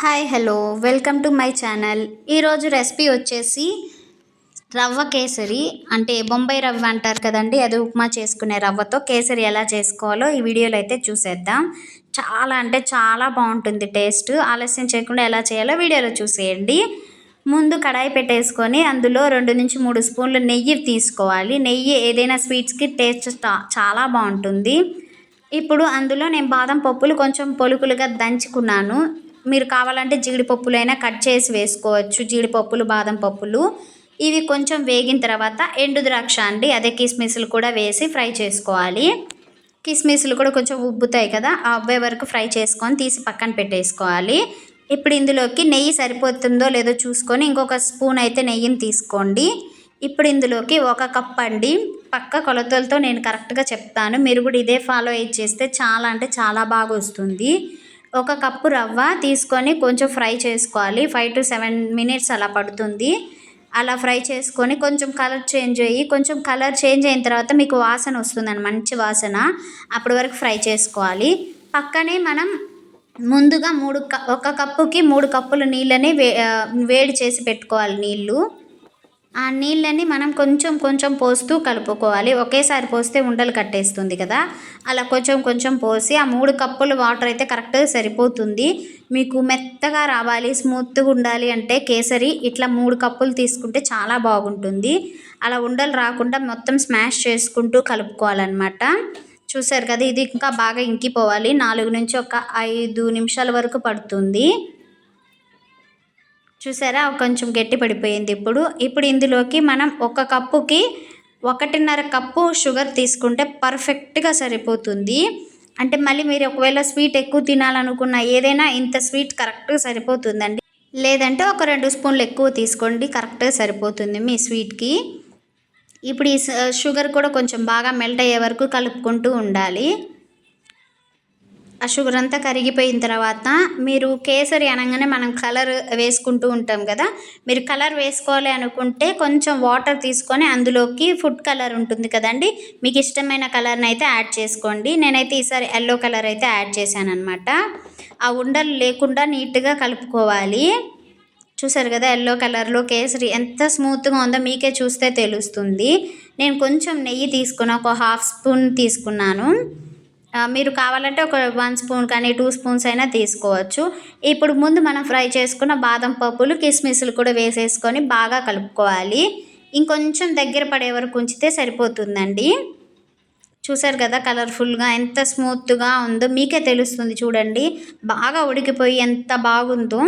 Hi hello welcome to my channel ఈరోజు recipe వచ్చేసి రవ్వ కేసరి అంటే బొంబాయి రవ్వ అంటారు కదండి అది ఉప్మా చేసుకునే రవ్వతో కేసరి ఎలా చేసుకోవాలో ఈ వీడియోలో అయితే చూసేద్దాం. చాలా అంటే చాలా బాగుంటుంది టేస్ట్. ఆలస్యం చేయకుండా ఎలా చేయాలో వీడియోలో చూసేయండి. ముందు కడాయి పెట్టేసుకొని అందులో రెండు నుంచి మూడు స్పూన్లు నెయ్యి తీసుకోవాలి. నెయ్యి ఏదైనా స్వీట్స్కి టేస్ట్ చాలా బాగుంటుంది. ఇప్పుడు అందులో నేను బాదం పప్పులు కొంచెం పొలుకులుగా దంచుకున్నాను. మీరు కావాలంటే జీడిపప్పులైనా కట్ చేసి వేసుకోవచ్చు. జీడిపప్పులు బాదం పప్పులు. ఇవి కొంచెం వేగిన తర్వాత ఎండు ద్రాక్ష అండి. అదే కిస్మిస్లు కూడా వేసి ఫ్రై చేసుకోవాలి. కిస్మిస్లు కూడా కొంచెం ఉబ్బుతాయి కదా అవ్వే వరకు ఫ్రై చేసుకొని తీసి పక్కన పెట్టేసుకోవాలి. ఇప్పుడు ఇందులోకి నెయ్యి సరిపోతుందో లేదో చూసుకొని ఇంకొక స్పూన్ అయితే నెయ్యిని తీసుకోండి. ఇప్పుడు ఇందులోకి ఒక కప్ అండి. పక్క కొలతలతో నేను కరెక్ట్గా చెప్తాను. మీరు కూడా ఇదే ఫాలో అయ్యి చేస్తే చాలా అంటే చాలా బాగా వస్తుంది. ఒక కప్పు రవ్వ తీసుకొని కొంచెం ఫ్రై చేసుకోవాలి. ఫైవ్ టు సెవెన్ మినిట్స్ అలా పడుతుంది. అలా ఫ్రై చేసుకొని కొంచెం కలర్ చేంజ్ అయ్యి కొంచెం కలర్ చేంజ్ అయిన తర్వాత మీకు వాసన వస్తుందండి మంచి వాసన. అప్పటి వరకు ఫ్రై చేసుకోవాలి. పక్కనే మనం ముందుగా మూడు ఒక కప్పుకి మూడు కప్పుల నీళ్ళని వే వేడి చేసి పెట్టుకోవాలి నీళ్ళు. ఆ నీళ్ళని మనం కొంచెం కొంచెం పోస్తూ కలుపుకోవాలి. ఒకేసారి పోస్తే ఉండలు కట్టేస్తుంది కదా. అలా కొంచెం కొంచెం పోసి ఆ మూడు కప్పులు వాటర్ అయితే కరెక్ట్గా సరిపోతుంది. మీకు మెత్తగా రావాలి స్మూత్గా ఉండాలి అంటే కేసరి ఇట్లా మూడు కప్పులు తీసుకుంటే చాలా బాగుంటుంది. అలా ఉండలు రాకుండా మొత్తం స్మాష్ చేసుకుంటూ కలుపుకోవాలన్నమాట. చూసారు కదా ఇది ఇంకా బాగా ఇంకిపోవాలి. నాలుగు నుంచి ఒక ఐదు నిమిషాల వరకు పడుతుంది. చూసారా? కొంచెం గట్టి పడిపోయింది ఇప్పుడు. ఇప్పుడు ఇందులోకి మనం ఒక కప్పుకి ఒకటిన్నర కప్పు షుగర్ తీసుకుంటే పర్ఫెక్ట్గా సరిపోతుంది. అంటే మళ్ళీ మీరు ఒకవేళ స్వీట్ ఎక్కువ తినాలనుకున్న ఏదైనా ఇంత స్వీట్ కరెక్ట్గా సరిపోతుందండి. లేదంటే ఒక రెండు స్పూన్లు ఎక్కువ తీసుకోండి కరెక్ట్గా సరిపోతుంది మీ స్వీట్కి. ఇప్పుడు ఈ షుగర్ కూడా కొంచెం బాగా మెల్ట్ అయ్యే వరకు కలుపుకుంటూ ఉండాలి. ఆ షుగర్ అంతా కరిగిపోయిన తర్వాత మీరు కేసరి అనగానే మనం కలర్ వేసుకుంటూ ఉంటాం కదా మీరు కలర్ వేసుకోవాలి అనుకుంటే కొంచెం వాటర్ తీసుకొని అందులోకి ఫుడ్ కలర్ ఉంటుంది కదండి మీకు ఇష్టమైన కలర్ని అయితే యాడ్ చేసుకోండి. నేనైతే ఈసారి ఎల్లో కలర్ అయితే యాడ్ చేశాను అనమాట ఆ ఉండలు లేకుండా నీట్గా కలుపుకోవాలి. చూసారు కదా ఎల్లో కలర్లో కేసరి ఎంత స్మూత్గా ఉందో మీకే చూస్తే తెలుస్తుంది. నేను కొంచెం నెయ్యి తీసుకున్న ఒక హాఫ్ స్పూన్ తీసుకున్నాను. మీరు కావాలంటే ఒక వన్ స్పూన్ కానీ టూ స్పూన్స్ అయినా తీసుకోవచ్చు. ఇప్పుడు ముందు మనం ఫ్రై చేసుకున్న బాదం పప్పులు కిస్మిస్లు కూడా వేసేసుకొని బాగా కలుపుకోవాలి. ఇంకొంచెం దగ్గర పడే వరకు ఉంచితే సరిపోతుందండి. చూసారు కదా కలర్ఫుల్గా ఎంత స్మూత్గా ఉందో మీకే తెలుస్తుంది చూడండి. బాగా ఉడికిపోయి ఎంత బాగుందో.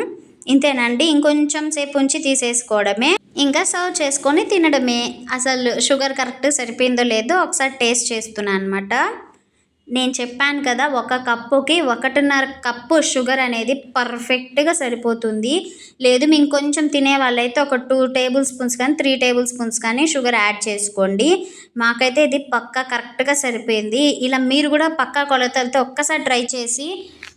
ఇంతేనండి ఇంకొంచెం సేపు ఉంచి తీసేసుకోవడమే. ఇంకా సర్వ్ చేసుకొని తినడమే. అసలు షుగర్ కరెక్ట్ సరిపోయిందో లేదో ఒకసారి టేస్ట్ చేస్తున్నాను అనమాట నేను చెప్పాను కదా ఒక కప్పుకి ఒకటిన్నర కప్పు షుగర్ అనేది పర్ఫెక్ట్గా సరిపోతుంది. లేదు మేము కొంచెం తినే వాళ్ళైతే ఒక టూ టేబుల్ స్పూన్స్ కానీ త్రీ టేబుల్ స్పూన్స్ కానీ షుగర్ యాడ్ చేసుకోండి. మాకైతే ఇది పక్కా కరెక్ట్గా సరిపోయింది. ఇలా మీరు కూడా పక్కా కొలతలతో ఒక్కసారి ట్రై చేసి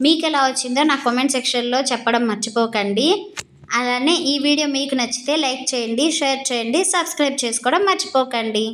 మీకు ఎలా వచ్చిందో నా కామెంట్ సెక్షన్లో చెప్పడం మర్చిపోకండి. అలానే ఈ వీడియో మీకు నచ్చితే లైక్ చేయండి షేర్ చేయండి సబ్స్క్రైబ్ చేసుకోవడం మర్చిపోకండి.